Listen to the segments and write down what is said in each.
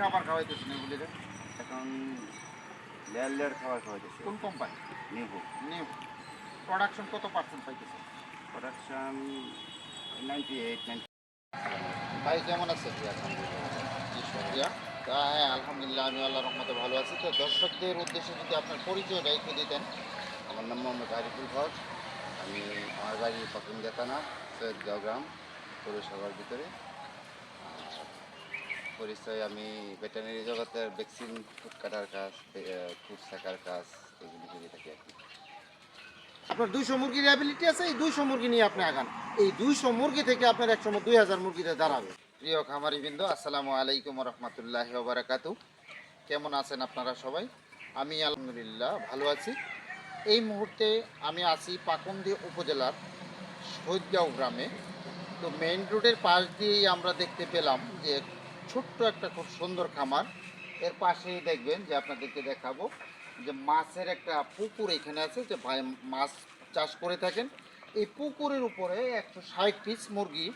খাবার খাওয়াইতেছেন এগুলিরে? এখন layer layer খাবার খাওয়াইতেছে। কোন কোম্পানি নিবু। নিউ প্রোডাকশন কত পার্সেন্ট পাইতেছেন প্রোডাকশন নাইনটি এইট নাইনটি ভাই কেমন জি আলহামদুলিল্লাহ। তা হ্যাঁ আলহামদুলিল্লাহ আমি আল্লাহ রহমতে ভালো আছি। তো দর্শকদের উদ্দেশ্যে যদি আপনার পরিচয়টা একটু দিতেন। আমার নাম মোহাম্মদ আরিফুল হক। আমি আমার বাড়ি পকিন্দা থানা সৈয়দগাঁও গ্রাম পৌরসভার ভিতরে। পরিচয় আমি ভেটেনারি জগতের ভ্যাকসিন ফুট কাটার কাজ ফুট শাখার কাজ এগুলি করে থাকি আর কি। আপনার দুইশো মুরগির অ্যাবিলিটি আছে এই দুইশো মুরগি নিয়ে আপনি আগান। এই দুইশো মুরগি থেকে আপনার একশো দুই হাজার মুরগিতে দাঁড়াবে। প্রিয় খামারি বৃন্দ আসসালামু আলাইকুম রহমতুল্লাহ বারাকাতু কেমন আছেন আপনারা সবাই? আমি আলহামদুলিল্লাহ ভালো আছি। এই মুহূর্তে আমি আছি পাকুন্দি উপজেলার শহীদগাঁও গ্রামে। তো মেইন রোডের পাশ দিয়েই আমরা দেখতে পেলাম যে ছোট্ট একটা খুব সুন্দর খামার। এর পাশেই দেখবেন যে আপনাদেরকে দেখাবো যে মাছের একটা পুকুর এখানে আছে যে ভাই মাছ চাষ করে থাকেন। এই পুকুরের উপরে একশো ষাট পিস মুরগি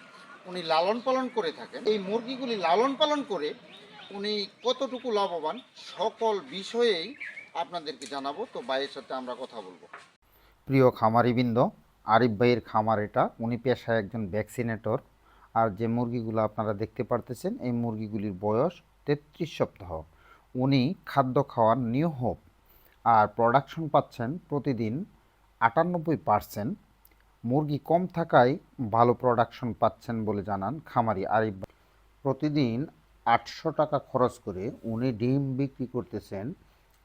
উনি লালন পালন করে থাকেন। এই মুরগিগুলি লালন পালন করে উনি কতটুকু লাভবান সকল বিষয়েই আপনাদেরকে জানাব। তো ভাইয়ের সাথে আমরা কথা বলব। প্রিয় খামারিবৃন্দ, আরিফ ভাইয়ের খামার এটা। উনি পেশায় একজন ভ্যাকসিনেটর আর যে মুরগিগুলো আপনারা দেখতে পারতেছেন, এই মুরগিগুলির বয়স তেত্রিশ সপ্তাহ। উনি খাদ্য খাওয়ার নিউ হোপ আর প্রোডাকশন পাচ্ছেন প্রতিদিন আটানব্বই পার্সেন্ট মুরগি কম থাকায় ভালো প্রোডাকশন পাচ্ছেন বলে জানান খামারি ভাই। প্রতিদিন আটশো টাকা খরচ করে উনি ডিম বিক্রি করতেছেন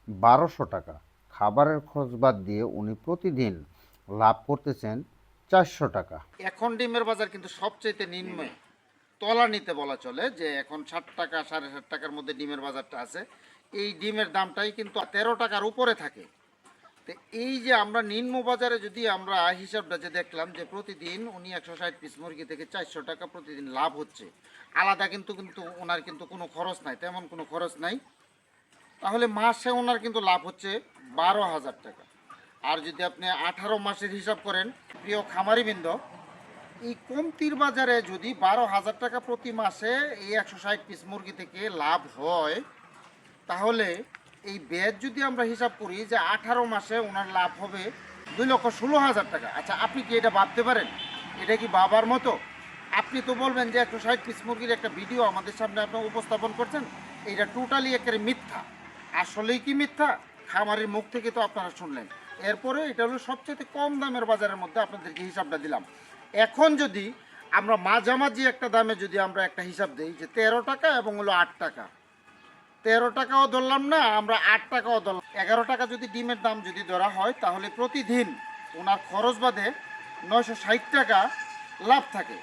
বারোশো টাকা। খাবারের খরচ বাদ দিয়ে উনি প্রতিদিন লাভ করতেছেন চারশো টাকা। এখন ডিমের বাজার কিন্তু সবচেয়ে নিম্ন তলা নিতে বলা চলে যে এখন ষাট টাকা, সাড়ে ষাট টাকার মধ্যে ডিমের বাজারটা আছে। এই ডিমের দামটাই কিন্তু তেরো টাকার উপরে থাকে। তো এই যে আমরা নিম্ন বাজারে যদি আমরা হিসাবটা যে দেখলাম যে প্রতিদিন উনি একশো ষাট পিস মুরগি থেকে চারশো টাকা প্রতিদিন লাভ হচ্ছে। আলাদা কিন্তু কিন্তু ওনার কিন্তু কোনো খরচ নাই, তেমন কোনো খরচ নাই। তাহলে মাসে ওনার কিন্তু লাভ হচ্ছে বারো হাজার টাকা। আর যদি আপনি আঠারো মাসের হিসাব করেন, প্রিয় খামারিবৃন্দ, এই কমতির বাজারে যদি বারো হাজার টাকা প্রতি মাসে এই একশো ষাট পিস মুরগি থেকে লাভ হয়, তাহলে এই ব্যাজ যদি আমরা হিসাব করি যে আঠারো মাসে ওনার লাভ হবে দুই লক্ষ ষোলো হাজার টাকা। আচ্ছা আপনি কি এটা ভাবতে পারেন? এটা কি বাবার মতো? আপনি তো বলবেন যে একশো ষাট পিস মুরগির একটা ভিডিও আমাদের সামনে আপনি উপস্থাপন করছেন এটা টোটালি একেবারে মিথ্যা। আসলেই কি মিথ্যা? খামারের মুখ থেকে তো আপনারা শুনলেন। এরপরে এটা হলো সবচেয়ে কম দামের বাজারের মধ্যে আপনাদেরকে হিসাবটা দিলাম। এখন যদি আমরা মাঝামাঝি একটা দামে যদি আমরা একটা হিসাব দিই যে তেরো টাকা এবং হলো আট টাকা। তেরো টাকাও ধরলাম না, আমরা আট টাকাও ধরলাম। এগারো টাকা যদি ডিমের দাম যদি ধরা হয়, তাহলে প্রতিদিন ওনার খরচ বাদে নয়শো ষাট টাকা লাভ থাকে।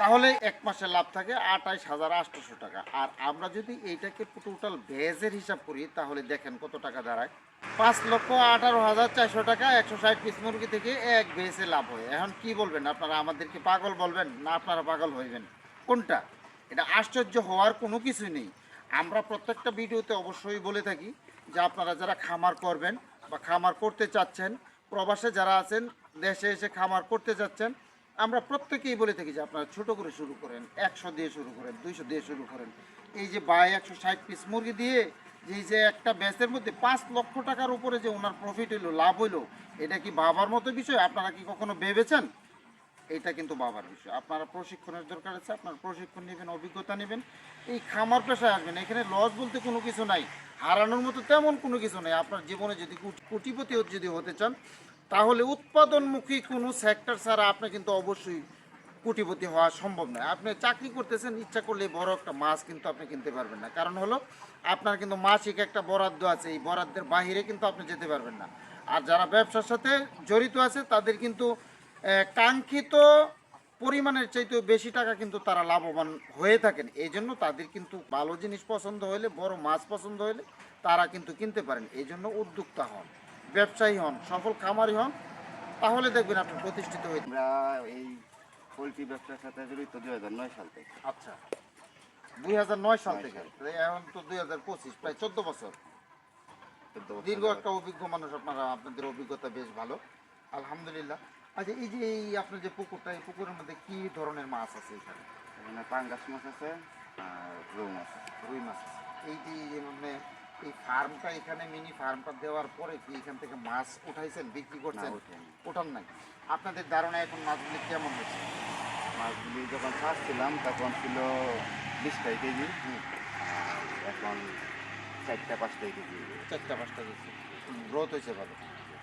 তাহলে এক মাসে লাভ থাকে আঠাইশ হাজার আটশোশো টাকা। আর আমরা যদি এইটাকে টোটাল ভেজের হিসাব করি, তাহলে দেখেন কত টাকা দাঁড়ায়। পাঁচ লক্ষ আঠারো হাজার চারশো টাকা, একশো ষাট পিস মুরগি থেকে এক ভেজে লাভ হয়। এখন কি বলবেন? আপনারা আমাদেরকে পাগল বলবেন না? আপনারা পাগল হইবেন। কোনটা? এটা আশ্চর্য হওয়ার কোনো কিছু নেই। আমরা প্রত্যেকটা ভিডিওতে অবশ্যই বলে থাকি যে আপনারা যারা খামার করবেন বা খামার করতে চাচ্ছেন, প্রবাসে যারা আছেন, দেশে এসে খামার করতে চাচ্ছেন আমরা প্রত্যেকেই বলে থাকি যে আপনারা ছোট করে শুরু করেন, একশো দিয়ে শুরু করেন, দুইশো দিয়ে শুরু করেন। এই যে বাই একশো ষাট পিস মুরগি দিয়ে যে যে একটা ব্যাচের মধ্যে পাঁচ লক্ষ টাকার উপরে যে ওনার প্রফিট হইল, লাভ হইল, এটা কি বাবার মতো বিষয়? আপনারা কি কখনো ভেবেছেন? এটা কিন্তু বাবার বিষয়। আপনারা প্রশিক্ষণের দরকার আছে, আপনারা প্রশিক্ষণ নেবেন, অভিজ্ঞতা নেবেন, এই খামার পেশায় আসবেন। এখানে লস বলতে কোনো কিছু নাই, হারানোর মতো তেমন কোনো কিছু নেই। আপনার জীবনে যদি কোটি- কোটিপতি যদি হতে চান, তাহলে উৎপাদনমুখী কোনো সেক্টর ছাড়া আপনি কিন্তু অবশ্যই কোটিপতি হওয়া সম্ভব নয়। আপনি চাকরি করতেছেন, ইচ্ছা করলে বড় একটা মাছ কিন্তু আপনি কিনতে পারবেন না। কারণ হলো, আপনার কিন্তু মাসিক একটা বরাদ্দ আছে, এই বরাদ্দের বাহিরে কিন্তু আপনি যেতে পারবেন না। আর যারা ব্যবসার সাথে জড়িত আছে, তাদের কিন্তু কাঙ্ক্ষিত পরিমাণের চাইতেও বেশি টাকা কিন্তু তারা লাভবান হয়ে থাকেন। এই জন্য তাদের কিন্তু ভালো জিনিস পছন্দ হলে বড় মাছ পছন্দ হলে তারা কিন্তু কিনতে পারেন। এই জন্য উদ্যোক্তা হন, ব্যবসায়ী হন, সফল খামারি হন। তাহলে দেখবেন আপনি প্রতিষ্ঠিত হয়ে এই পোলট্রি ব্যবসার সাথে জড়িত দুই হাজার নয় সাল থেকে। আচ্ছা। দুই হাজার নয় সাল থেকে। এখন তো দুই হাজার পঁচিশ প্রায় চোদ্দ বছর। দীর্ঘ একটা অভিজ্ঞ মানুষ আপনারা আপনাদের অভিজ্ঞতা বেশ ভালো। আলহামদুলিল্লাহ। আচ্ছা এই যে এই আপনার যে পুকুরটা এই পুকুরের মধ্যে কি ধরনের মাছ আছে এখানে? এখানে পাঙ্গাস মাছ আছে আর রুই মাছ আছে। রুই মাছ আছে। এই যে এই যে মানে এই ফার্মটা এখানে মিনি ফার্মটা দেওয়ার পরে কি এখান থেকে মাছ উঠাইছেন বিক্রি করছেন। ওঠান নাই। আপনাদের ধারণা এখন মাছগুলি কেমন হচ্ছে মাছগুলি যখন ছাড়ছিলাম তখন ছিল বিশটাই কেজি। এখন চারটা পাঁচটাই কেজি। চারটা পাঁচটা দিচ্ছে গ্রোথ হয়েছে ভালো।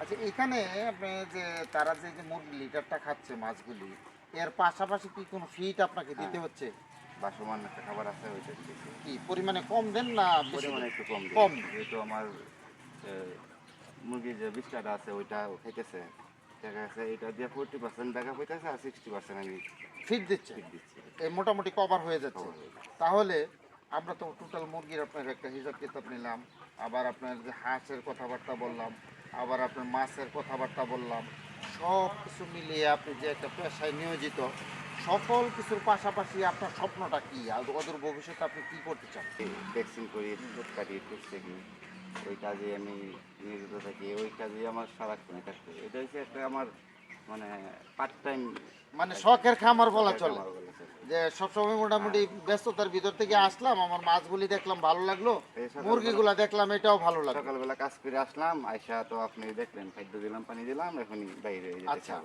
আচ্ছা এখানে আপনি যে তারা যে মুরগি লিটারটা খাচ্ছে মাছগুলি এর পাশাপাশি কি কোনো ফিট আপনাকে দিতে হ্যাঁ। হচ্ছে? বাসমান একটা খাবার আছে ওইটা কি পরিমাণে কম দেন না পরিমাণে একটু কম কম। যেহেতু আমার মুরগির যে বিস্টাটা আছে ওইটা খাইতেছে। দেখা যাচ্ছে এটা দিয়ে ফোরটি পার্সেন্ট দেখা হইতেছে আর সিক্সটি পার্সেন্ট আমি ফিট দিচ্ছে। ফিট দিচ্ছি। এই মোটামুটি কভার হয়ে হয়ে যাচ্ছে। তাহলে আমরা তো টোটাল মুরগির আপনার একটা হিসাব কিতাব নিলাম আবার আপনার যে হাঁসের কথাবার্তা বললাম আবার আপনার মাছের কথাবার্তা বললাম সব কিছু মিলিয়ে আপনি যে একটা পেশায় নিয়োজিত সকল কিছুর পাশাপাশি আপনার স্বপ্নটা কি? ওদের ভবিষ্যতে আপনি কি করতে চান? ভ্যাকসিন করিয়ে দুধ কাটিয়ে টুস থেকে ওই কাজে আমি নিয়োজিত থাকি ওই কাজে আমার সারাক্ষণে করি এটা হচ্ছে একটা আমার মানে পার্ট টাইম মানে শখের খামার বলা চলে। যে সবসময় মোটামুটি ব্যস্ততার ভিতর থেকে আসলাম আমার মাছগুলি দেখলাম ভালো লাগল। এই মুরগিগুলা দেখলাম এটাও ভালো লাগল। সকালবেলা কাজ করে আসলাম আইসা তো আপনি দেখলেন খাদ্য দিলাম পানি দিলাম এখনই বাইরে আচ্ছা।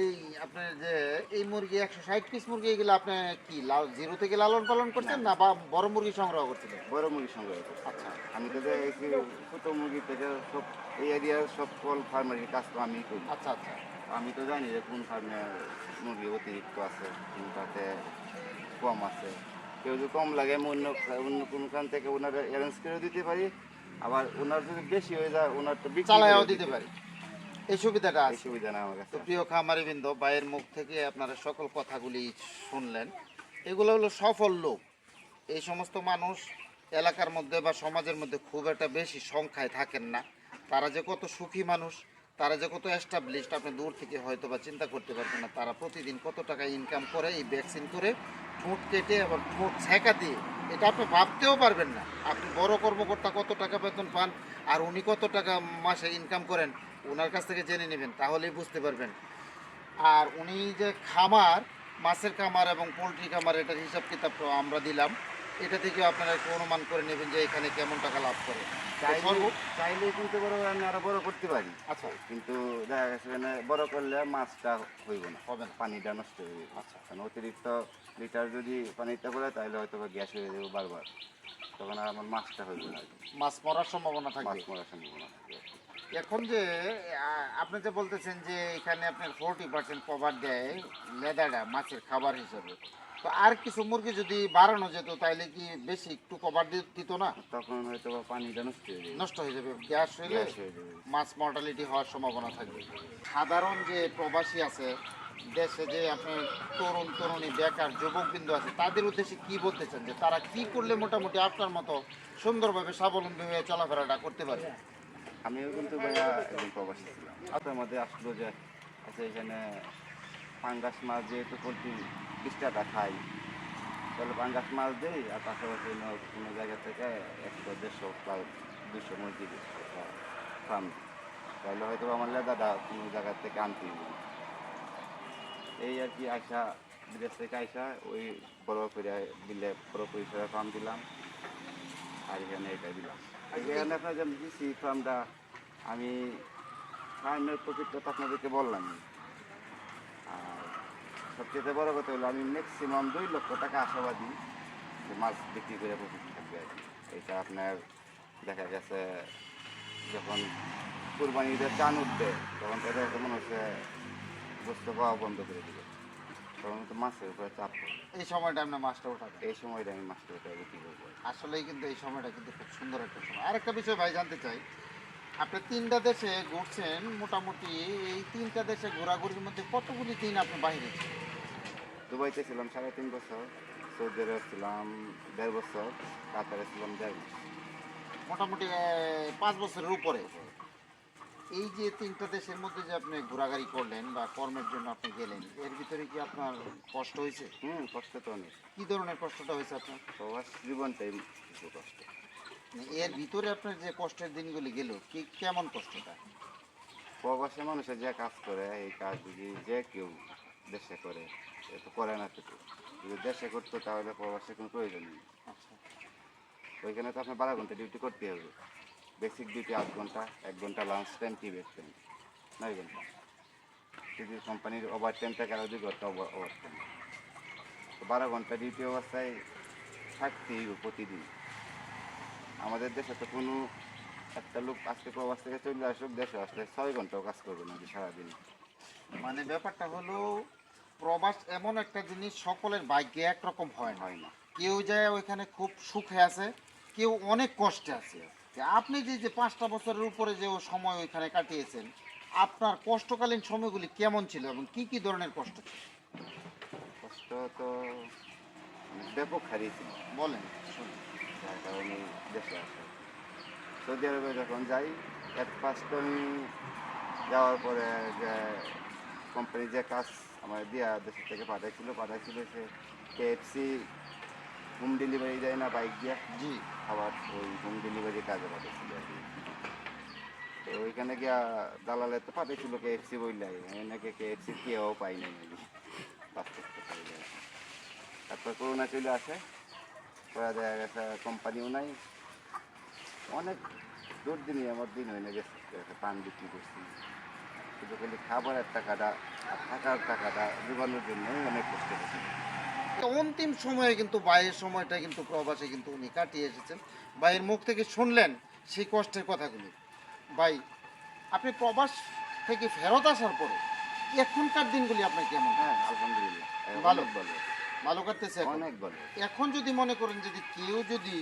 এই আপনার যে এই মুরগি একশো ষাট পিস মুরগি এগুলো আপনি কি লাল জিরো থেকে লালন পালন করছেন না। বা বড় মুরগি সংগ্রহ করছিলেন? বড় মুরগি সংগ্রহ। আচ্ছা। আমি তো দেখি ছোট মুরগি থেকে সব এই এরিয়ার সব কল ফার্মারির কাজ তো আমি করি। আচ্ছা আচ্ছা। আমি তো জানি যে কোন ফার্মে মুরগি অতিরিক্ত আছে কোনটাতে কম আছে। কেউ যদি কম লাগে আমি অন্য অন্য কোনখান থেকে ওনার অ্যারেঞ্জ করে দিতে পারি। আবার ওনার যদি বেশি হয়ে যায় ওনার তো বিক্রি চালায়াও দিতে পারি। এই সুবিধাটা আছে। সুবিধা না আমার তো কাছে প্রিয় খামারিবৃন্দ বাইয়ের মুখ থেকে আপনারা সকল কথাগুলি শুনলেন। এগুলো হলো সফল লোক। এই সমস্ত মানুষ এলাকার মধ্যে বা সমাজের মধ্যে খুব একটা বেশি সংখ্যায় থাকেন না। তারা যে কত সুখী মানুষ তারা যে কত এস্টাবলিশড আপনি দূর থেকে হয়তো বা চিন্তা করতে পারবেন না। তারা প্রতিদিন কত টাকা ইনকাম করে এই ভ্যাকসিন করে, ঠোঁট কেটে আবার ঠোঁট ছেঁকা দিয়ে। এটা আপনি ভাবতেও পারবেন না। আপনি বড় কর্মকর্তা কত টাকা বেতন পান আর উনি কত টাকা মাসে ইনকাম করেন ওনার কাছ থেকে জেনে নেবেন, তাহলেই বুঝতে পারবেন। আর উনি যে খামার, মাছের খামার এবং পোলট্রি খামার, এটার হিসাব কিতাব আমরা দিলাম। এটা থেকে আপনারা একটু অনুমান করে নেবেন যে এখানে কেমন টাকা লাভ করে। চাইলে কিন্তু বড় আমি আরও বড় করতে পারি। আচ্ছা। কিন্তু দেখা গেছে মানে বড় করলে মাছটা হইব না। হবে না। পানিটা নষ্ট হয়ে যাবে। আচ্ছা। কারণ অতিরিক্ত লিটার যদি পানিটা করে তাহলে হয়তো বা গ্যাস হয়ে যাবে বারবার। তখন আর আমার মাছটা হইব না মাছ মরার সম্ভাবনা থাকে মাছ মরার সম্ভাবনা থাকবে। আর কি। এখন যে আপনি যে বলতেছেন যে এখানে আপনার ফোরটি পার্সেন্ট কভার দেয় লেদাটা মাছের খাবার হিসেবে। তো আর কিছু মুরগি যদি বাড়ানো যেত তাইলে কি বেশি একটু কভার দিত না? তখন হয়তো পানিটা নষ্ট হয়ে যাবে। নষ্ট হয়ে যাবে গ্যাস হয়ে মাছ মর্টালিটি হওয়ার সম্ভাবনা থাকবে। সাধারণ যে প্রবাসী আছে দেশে যে আপনার তরুণ তরুণী বেকার যুবকবৃন্দ আছে তাদের উদ্দেশ্যে কি বলতে চান? যে তারা কি করলে মোটামুটি আপনার মতো সুন্দরভাবে স্বাবলম্বী হয়ে চলাফেরাটা করতে পারবে? আমিও কিন্তু ভাইয়া একজন প্রবাসী ছিলাম। মধ্যে আসলো যে আচ্ছা এখানে পাঙ্গাস মাছ যেহেতু পোলট্রি বিশটাটা খাই তাহলে পাঙ্গাস মাছ দিই আর পাশাপাশি কোনো জায়গা থেকে একশো, দেড়শো বা দুশো মুরগি ফার্ম দিই তাহলে হয়তো আমার লেদাটা কোনো জায়গা থেকে আনতে এই আর কি আইসা, বিদেশ থেকে আইসা ওই বড় করে বিলে বড় পরিসরে ফার্ম দিলাম, আর এখানে এটা দিলাম। এখানে আপনার যে দিচ্ছি ফার্মটা আমি ফার্মের প্রফিটটা তো আপনাদেরকে বললাম। সবচেয়ে বড় কথা হলো আমি ম্যাক্সিমাম দুই লক্ষ টাকা আশাবাদী যে মাছ বিক্রি করে প্রফিট থাকবে আর কি। এটা আপনার দেখা গেছে যখন কুরবানি ঈদের চান উঠবে তখন তাদের মনে হচ্ছে বস্তু পাওয়া বন্ধ করে দিবে। তখন তো মাছের উপরে চাপ। এই সময়টা আপনার মাছটা ওঠাবে এই সময়টা আমি মাছটা উঠে বিক্রি করব। আসলেই কিন্তু এই সময়টা কিন্তু খুব সুন্দর একটা সময়। আরেকটা বিষয় ভাই জানতে চাই আপনি তিনটা দেশে ঘুরছেন মোটামুটি এই তিনটা দেশে ঘোরাঘুরির মধ্যে কতগুলি দিন আপনি বাইরে ছিলেন? দুবাইতে ছিলাম সাড়ে তিন বছর সৌদি আরবে ছিলাম দেড় বছর কাতারে ছিলাম দেড় বছর মোটামুটি পাঁচ বছরের উপরে। এই যে তিনটা দেশের মধ্যে যে আপনি ঘোরাঘুরি করলেন বা কর্মের জন্য আপনি গেলেন এর ভিতরে কি আপনার কষ্ট হয়েছে? হুম কষ্ট তো অনেক। কি ধরনের কষ্টটা হয়েছে আপনার? প্রবাস জীবনটাই কিছু কষ্ট। মানে এর ভিতরে আপনার যে কষ্টের দিনগুলি গেল কি কেমন কষ্টটা? প্রবাসে মানুষের যে কাজ করে এই কাজ যে কেউ দেশে করে এ তো করে না কিছু যদি দেশে করতো তাহলে প্রবাসে কোনো প্রয়োজন নেই। আচ্ছা। ওইখানে তো আপনার বারো ঘণ্টা ডিউটি করতে হবে। বেসিক ডিউটি আধ ঘণ্টা এক ঘণ্টা লাঞ্চ টাইম কি বেস্ট টাইম নয় ঘণ্টা। যদি কোম্পানির ওভার টাইম থাকে আরও দুই ঘণ্টা ওভার টাইম তো বারো ঘণ্টা ডিউটি অবস্থায় থাকতেই হবে প্রতিদিন। আমাদের দেশে তো কোনো একটা লোক আজকে প্রবাস থেকে চলে আসুক দেশে আসলে ছয় ঘন্টাও কাজ করবে না যে সারাদিন। মানে ব্যাপারটা হলো প্রবাস এমন একটা জিনিস সকলের ভাগ্যে একরকম হয় না। হয় না কেউ যায় ওইখানে খুব সুখে আছে কেউ অনেক কষ্টে আছে। আপনি যে যে পাঁচটা বছরের উপরে যে ও সময় ওইখানে কাটিয়েছেন আপনার কষ্টকালীন সময়গুলি কেমন ছিল এবং কি কি ধরনের কষ্ট ছিল? কষ্ট তো ব্যাপক হারিয়েছিল বলেন। যার কারণে দেশে আসা সৌদি আরবে যখন যাই এক পাঁচটা আমি যাওয়ার পরে যে কোম্পানি যে কাজ আমার দিয়া দেশের থেকে পাঠাইছিল পাঠাইছিল সে কেএফসি হোম ডেলিভারি দেয় না বাইক দিয়ে। জি। আবার ওই হোম ডেলিভারি কাজে পাঠাইছিল আর কি। তো ওইখানে গিয়া দালালে তো পাঠাইছিল কেএফসি বললাই আমি নাকি কেএফসি কেউ পাই নাই আমি। তারপর করোনা চলে আসে। পরে দেখা গেছে কোম্পানিও নাই। অনেক দূর দিনই আমার দিন হয়ে গেছে। পান বিক্রি করছি। শুধু খালি খাবারের টাকাটা থাকার টাকাটা জোগানোর জন্যই অনেক কষ্ট তো অন্তিম সময়ে কিন্তু বাইরের সময়টা কিন্তু প্রবাসে কিন্তু উনি কাটিয়ে এসেছেন। ভাইয়ের মুখ থেকে শুনলেন সেই কষ্টের কথাগুলি। ভাই আপনি প্রবাস থেকে ফেরত আসার পরে এখনকার দিনগুলি আপনার কেমন? হ্যাঁ আলহামদুলিল্লাহ। ভালো। ভালো। ভালো কাটতেছে অনেক ভালো। এখন যদি মনে করেন যদি কেউ যদি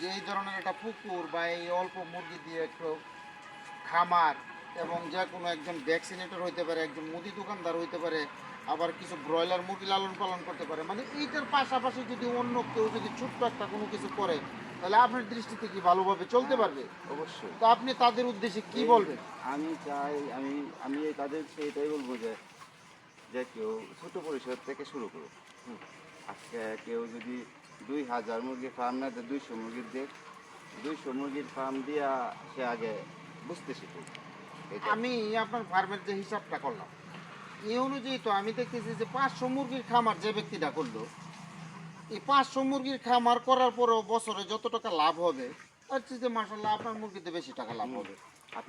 যে এই ধরনের একটা পুকুর বা এই অল্প মুরগি দিয়ে একটু খামার এবং যে কোনো একজন ভ্যাকসিনেটর হইতে পারে একজন মুদি দোকানদার হইতে পারে আবার কিছু ব্রয়লার মুরগি লালন পালন করতে পারে মানে এইটার পাশাপাশি যদি অন্য কেউ যদি ছোট্ট একটা কোনো কিছু করে তাহলে আপনার দৃষ্টিতে কি ভালোভাবে চলতে পারবে? অবশ্যই। তো আপনি তাদের উদ্দেশ্যে কি বলবেন? আমি চাই আমি আমি এই তাদেরকে এটাই বলব যে যে কেউ ছোট পরিসর থেকে শুরু করুক। আজকে কেউ যদি দুই হাজার মুরগির ফার্ম না দেয় দুইশো মুরগির দেখ দুইশো মুরগির ফার্ম দিয়া সে আগে বুঝতে শিখুক। আমি আপনার ফার্মের যে হিসাবটা করলাম এই অনুযায়ী তো আমি দেখতেছি যে পাঁচশো মুরগির খামার যে ব্যক্তিটা করল এই পাঁচশো মুরগির খামার করার পরেও বছরে যত টাকা লাভ হবে তার চেয়ে মাসাল্লাহ আপনার মুরগিতে বেশি টাকা লাভ হবে।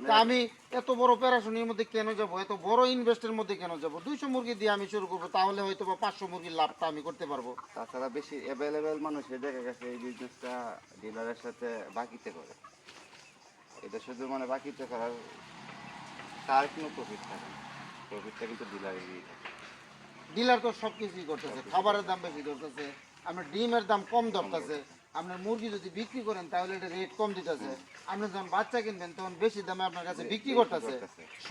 তা আমি এত বড় প্যারাশনির মধ্যে কেন যাব এত বড় ইনভেস্টের মধ্যে কেন যাব? দুইশো মুরগি দিয়ে আমি শুরু করব তাহলে হয়তো বা পাঁচশো মুরগির লাভটা আমি করতে পারব। তাছাড়া বেশি অ্যাভেলেবেল মানুষের দেখা গেছে এই বিজনেসটা ডিলারের সাথে বাকিতে করে। এটা শুধু মানে বাকিতে করার তার কোনো প্রফিট থাকে না। প্রফিটটা কিন্তু ডিলারেরই থাকে ডিলার তো সব কিছুই করতেছে খাবারের দাম বেশি ধরতেছে আপনার ডিমের দাম কম ধরতেছে আপনার মুরগি যদি বিক্রি করেন তাহলে এটা রেট কম দিতেছে। আপনি যখন বাচ্চা কিনবেন তখন বেশি দামে আপনার কাছে বিক্রি করতেছে।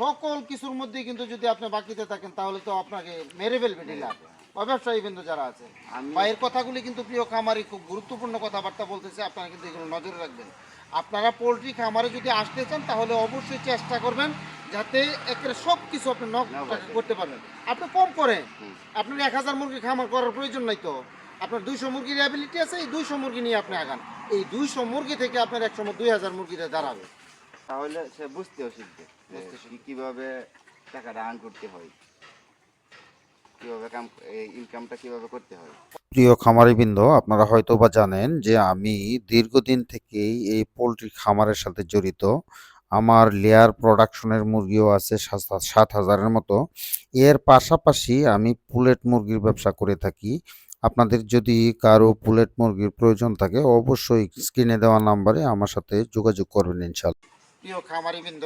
সকল কিছুর মধ্যে কিন্তু যদি আপনি বাকিতে থাকেন তাহলে তো আপনাকে মেরে ফেলবে ডিলার বা ব্যবসায়ী বিন্দু যারা আছে। বা এর কথাগুলি কিন্তু প্রিয় খামারি খুব গুরুত্বপূর্ণ কথাবার্তা বলতেছে আপনারা কিন্তু এগুলো নজরে রাখবেন। আপনারা পোলট্রি খামারে যদি আসতে চান তাহলে অবশ্যই চেষ্টা করবেন যাতে একের সব কিছু আপনি নক করতে পারবেন আপনি কম করেন। হুম। আপনার এক হাজার মুরগি খামার করার প্রয়োজন নাই তো। আপনার দুইশো মুরগির অ্যাবিলিটি আছে এই দুইশো মুরগি নিয়ে আপনি আগান। এই দুইশো মুরগি থেকে আপনার এক সময় দুই হাজার মুরগিতে দাঁড়াবে। তাহলে সে বুঝতেও শিখবে কীভাবে টাকাটা আর্ন করতে হয়। কীভাবে ইনকামটা কীভাবে করতে হয়। প্রিয় খামারিবৃন্দ আপনারা হয়তো বা জানেন যে আমি দীর্ঘদিন থেকেই এই পোলট্রি খামারের সাথে জড়িত। আমার লেয়ার প্রোডাকশনের মুরগিও আছে সাত- হাজারের মতো। এর পাশাপাশি আমি পুলেট মুরগির ব্যবসা করে থাকি। আপনাদের যদি কারও পুলেট মুরগির প্রয়োজন থাকে, অবশ্যই স্ক্রিনে দেওয়া নাম্বারে আমার সাথে যোগাযোগ করবেন ইনশাল্লাহ প্রিয় খামারিবৃন্দ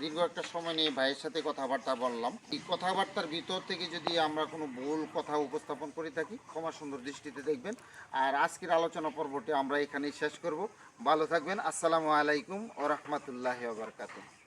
দীর্ঘ একটা সময় নিয়ে ভাইয়ের সাথে কথাবার্তা বললাম। এই কথাবার্তার ভিতর থেকে যদি আমরা কোনো ভুল কথা উপস্থাপন করে থাকি, ক্ষমা সুন্দর দৃষ্টিতে দেখবেন। আর আজকের আলোচনা পর্বটি আমরা এখানেই শেষ করব। ভালো থাকবেন। আসসালামু আলাইকুম ও রহমতুল্লাহ বারকাতুহ।